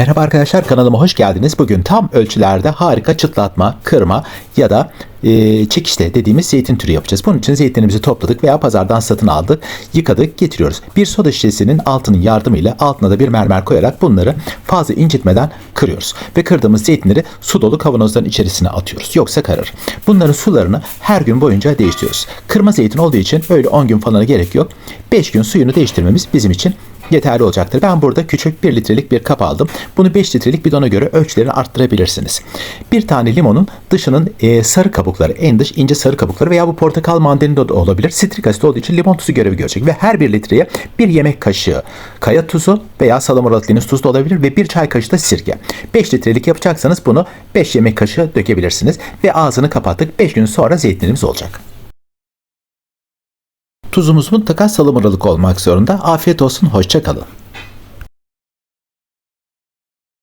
Merhaba arkadaşlar kanalıma hoş geldiniz. Bugün tam ölçülerde harika çıtlatma, kırma ya da e, çekişte dediğimiz zeytin türü yapacağız. Bunun için zeytinimizi topladık veya pazardan satın aldık, yıkadık, getiriyoruz. Bir soda şişesinin altının yardımıyla altına da bir mermer koyarak bunları fazla incitmeden kırıyoruz. Ve kırdığımız zeytinleri su dolu kavanozların içerisine atıyoruz. Yoksa kararır. Bunların sularını her gün boyunca değiştiriyoruz. Kırma zeytin olduğu için öyle 10 gün falana gerek yok. 5 gün suyunu değiştirmemiz bizim için yeterli olacaktır. Ben burada küçük 1 litrelik bir kap aldım. Bunu 5 litrelik bidona göre ölçülerini arttırabilirsiniz. Bir tane limonun dışının e, sarı kabukları, en dış ince sarı kabukları veya bu portakal mandalina da olabilir. Sitrik asit olduğu için limon tuzu görevi görecek ve her bir litreye bir yemek kaşığı kaya tuzu veya salamuralık deniz tuzu da olabilir ve bir çay kaşığı da sirke. 5 litrelik yapacaksanız bunu 5 yemek kaşığı dökebilirsiniz ve ağzını kapattık. 5 gün sonra zeytinimiz olacak. Tuzumuz mutlaka salamuralık olmak zorunda. Afiyet olsun, hoşça kalın.